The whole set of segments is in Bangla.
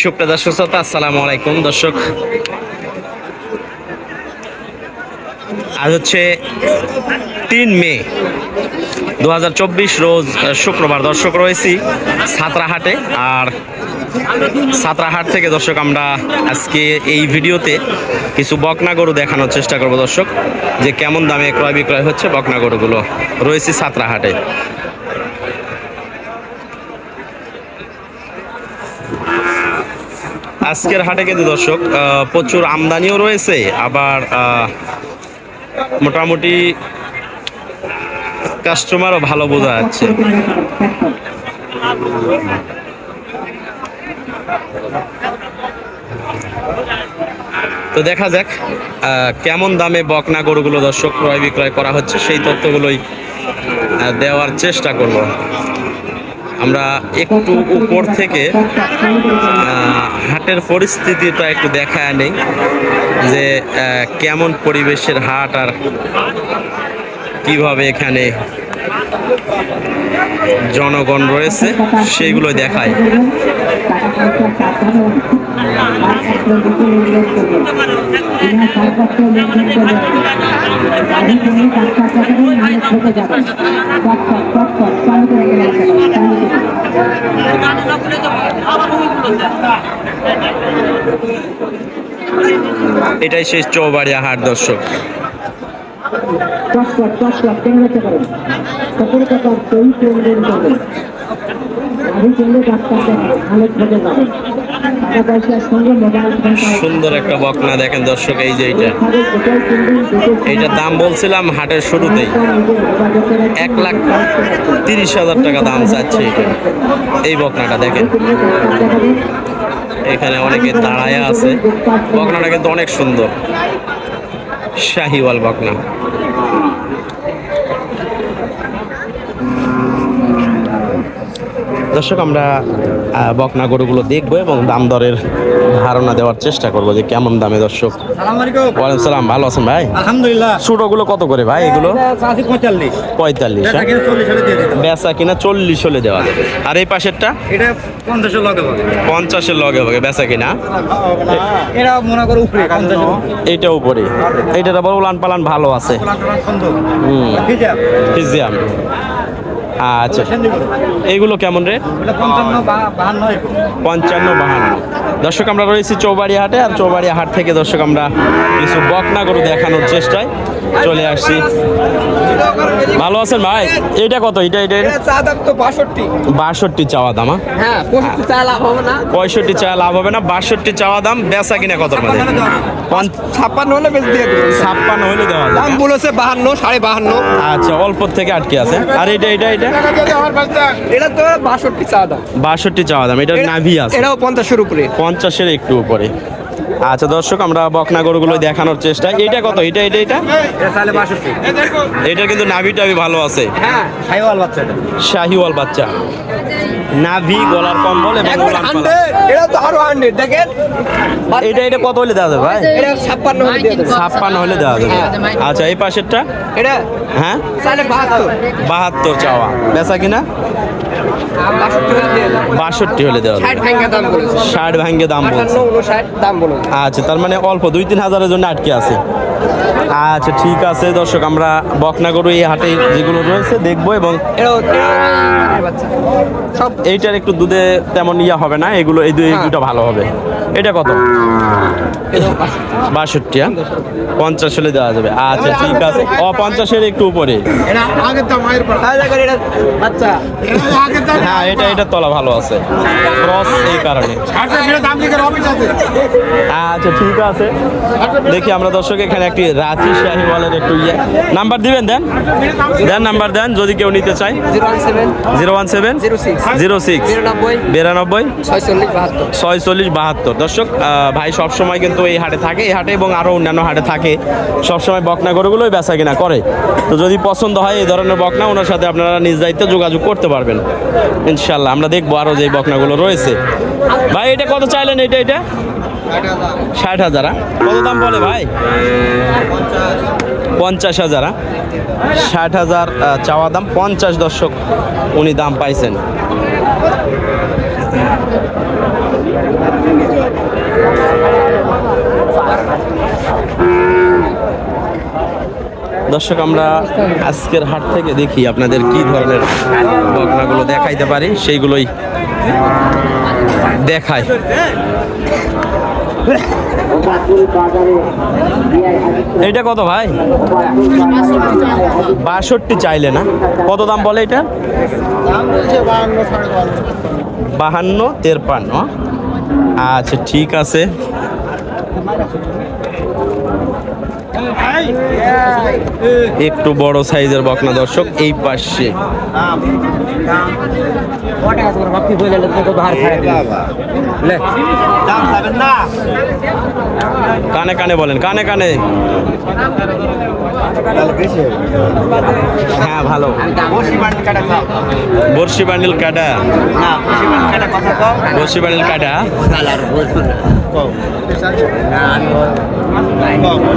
সুপ্রিয় দর্শক শ্রোতা, আসসালামু আলাইকুম। দর্শক, আজ হচ্ছে তিন মে দু হাজার চব্বিশ রোজ শুক্রবার। দর্শক, রয়েছি সাঁতরাহাটে। আর সাঁতরাহাট থেকে দর্শক, আমরা আজকে এই ভিডিওতে কিছু বকনা গরু দেখানোর চেষ্টা করব দর্শক, যে কেমন দামে ক্রয় বিক্রয় হচ্ছে বকনা গরুগুলো। রয়েছি সাতরাহাটে। আজকের হাটে কিন্তু দর্শক প্রচুর আমদানিও রয়েছে, আবার মোটামুটি কাস্টমারও ভালো বোঝা যাচ্ছে। তো দেখা যাক কেমন দামে বকনা গরুগুলো দর্শক ক্রয় বিক্রয় করা হচ্ছে, সেই তথ্যগুলোই দেওয়ার চেষ্টা করব। আমরা একটু উপর থেকে হাটের পরিস্থিতিটা একটু দেখায় নেই, যে কেমন পরিবেশের হাট আর কীভাবে এখানে জনগণ রয়েছে সেইগুলো দেখায়। এটাই শেষ চৌবাড়িয়া হাট দর্শক। চটপট সুন্দর একটা বকনা দেখেন দর্শক, এই যে এইটা। এইটার দাম বলছিলাম হাটের শুরুতেই। এক লাখ তিরিশ হাজার টাকা দাম চাচ্ছে এটা। এই বকনাটা দেখেন। এখানে অনেকে দাঁড়ায় আছে। বকনাটা কিন্তু অনেক সুন্দর। শাহিওয়াল বকনা। দর্শক আমরা বকনা গরুগুলো দেখব এবং দাম দরের ধারণা দেওয়ার চেষ্টা করব যে কেমন দামে দর্শক। সালাম ওয়ালাইকুম সালাম ভালো আছেন ভাই? আলহামদুলিল্লাহ। ছোটগুলো কত করে ভাই এগুলো? পঁয়তাল্লিশ পঁয়তাল্লিশ এটা হ্যাঁ? বেচা কিনা চল্লিশ হলে দেওয়া যাবে। আর এই পাশেরটা? এটা পঞ্চাশের লগে হবে। পঞ্চাশের লগে হবে বেচা কিনা? এরা মনে করো উপরে এইটা উপরে। আবার উলান পালান ভালো আছে। সুন্দর হুম। ফিজিয়াম আচ্ছা। এইগুলো কেমন রে পঞ্চান্ন বাহান্ন। পঞ্চান্ন বাহান্ন দর্শক, আমরা রয়েছি চৌবাড়ি হাটে আর চৌবাড়ি হাট থেকে দর্শক, আমরা কিছু বকনা গরু দেখানোর চেষ্টায়। চলে আসছি। ভালো আছেন ভাই? এইটা কত? এটা এটা এটা? চা দাম তো বাষট্টি। বাষট্টি চাওয়া দাম হ্যাঁ? পঁয়ষট্টি চা লাভ হবে না। পঁয়ষট্টি চা লাভ হবে না বাষট্টি চাওয়া দাম বেচা কিনা কত পারে ছাপ্পান্ন হলে বেশ দিয়ে দেবো। ছাপ্পান্ন হলে দেওয়া দাম বলেছে বাহান্ন সাড়ে বাহান্ন। আচ্ছা অল্প থেকে আটকে আছে। আর এটা এটা এটা এটা তো বাষট্টি চা দাম। বাষট্টি চাওয়া দাম এটা নাভি আছে। এটাও পঞ্চাশের উপরে। পঞ্চাশের একটু উপরে। আচ্ছা দর্শক আমরা বকনা গরুগুলো দেখানোর চেষ্টা। এটা কত? এটা এটা এটা এটা কিন্তু নাভি টাভি ভালো আছে। হ্যাঁ বাচ্চা শাহিওয়াল বাচ্চা। নাভি গলার কম্বল এবং এটা তো আরও হান্ড্রেড দেখেন। এটা এটা কত হলে দেওয়া যাবে ভাই? এটা ছাপ্পান্ন হলে দিয়ে দেবো ছাপ্পান্ন হলে দেওয়া যাবে। আচ্ছা এই পাশেরটা? এটা হ্যাঁ? তাহলে বাহাত্তর। বাহাত্তর চাওয়া। বেচা কিনা? বাষট্টি হলে দেওয়া ষাট ভাঙ্গা দাম বলেছে। আচ্ছা তার মানে অল্প দুই তিন হাজারের জন্য আটকে আছে। আচ্ছা ঠিক আছে দর্শক আমরা বকনা গরু এই হাটে যেগুলো রয়েছে দেখব এবং সব এইটার একটু দুধে তেমন ইয়া হবে না এগুলো এই দুই হ্যাঁ। দুটো ভালো হবে। এটা কত? বাষট্টি। হ্যাঁ? পঞ্চাশ হলে দেওয়া যাবে। আচ্ছা ঠিক আছে। ও পঞ্চাশের একটু উপরে। বাচ্চা হ্যাঁ এটা এটা তলা ভালো আছে। ক্রস এই কারণে। আচ্ছা ঠিক আছে। দেখি আমরা দর্শক এখানে একটি রাঁচি শাহিওয়ালের একটু ইয়ে। নাম্বার দিবেন দেন? দেন নাম্বার দেন, যদি কেউ নিতে চায়। Zero one seven, zero six, বিরানব্বই, ছয়চল্লিশ বাহাত্তর। দর্শক ভাই সবসময় কিন্তু এই হাটে থাকে, এই হাটে এবং আরও অন্যান্য হাটে থাকে। সবসময় বকনা গরুগুলোই বেচা কিনা করে। তো যদি পছন্দ হয় এই ধরনের বকনা, ওনার সাথে আপনারা নিজ দায়িত্বে যোগাযোগ করতে পারবেন। ইনশাল্লাহ, আমরা দেখব আরও যে বকনাগুলো রয়েছে। ভাই, এটা কত চাইলেন? এটা এটা? ষাট হাজার কত দাম বলে ভাই? পঞ্চাশ হাজার ষাট হাজার চাওয়া দাম পঞ্চাশ দর্শক উনি দাম পাইছেন। দর্শক, আমরা আজকের হাট থেকে দেখি আপনাদের কি ধরনের বকনাগুলো দেখাইতে পারি, সেইগুলোই দেখায় এইটা কত ভাই? বাষট্টি চাইলে না? কত দাম বলে এটা? বাহান্ন, তেরপান্ন। আচ্ছা ঠিক আছে। একটু বড় সাইজের বকনা দর্শক এই পাশে। কানে কানে বলেন কানে কানে। হ্যাঁ ভালো। বর্ষি বান্ডিল কাটা বর্ষি বান্ডিল কাটা।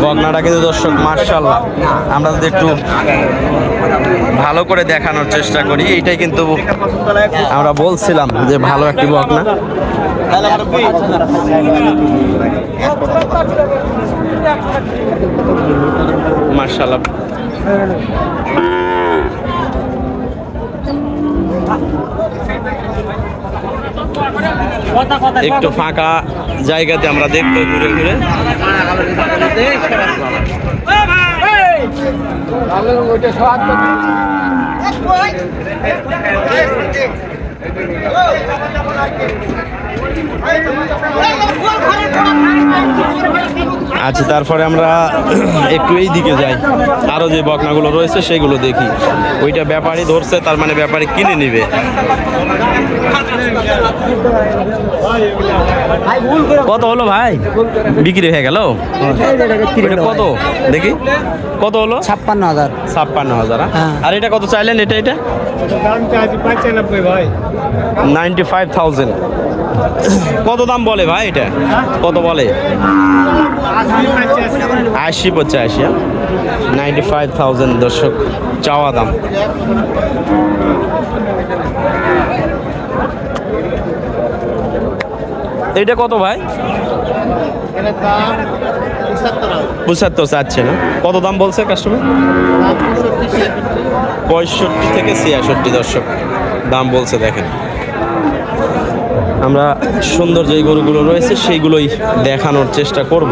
বকনাটা কিন্তু দর্শক মার্শাল্লাহ আমরা যদি একটু ভালো করে দেখানোর চেষ্টা করি এইটাই কিন্তু আমরা বলছিলাম যে ভালো একটি বকনা মার্শাল্লাহ একটু ফাঁকা জায়গাতে আমরা দেখব ঘুরে ঘুরে আচ্ছা তারপরে আমরা একটু এই দিকে যাই। আরও যে বকনাগুলো রয়েছে সেগুলো দেখি। ওইটা ব্যাপারী ধরছে তার মানে ব্যাপারী কিনে নিবে। কত হলো ভাই? বিক্রি হয়ে গেল? কত? দেখি। কত হলো? ছাপ্পান্ন হাজার। ছাপ্পান্ন হাজার হ্যাঁ। আর এটা কত চাইলেন? এটা এটা? Ninety five thousand. কত দাম বলে ভাই এটা? কত বলে? আশি পঁচাশি নাইনটি ফাইভ থাউজেন্ড দর্শক, চাওয়া দাম। এটা কত ভাই? পঁচাত্তর চাচ্ছে না। কত দাম বলছে কাস্টমার পঁয়ষট্টি থেকে ছিয়াষট্টি দর্শক, দাম বলছে দেখেন। আমরা সুন্দর যে গরুগুলো রয়েছে সেইগুলোই দেখানোর চেষ্টা করব।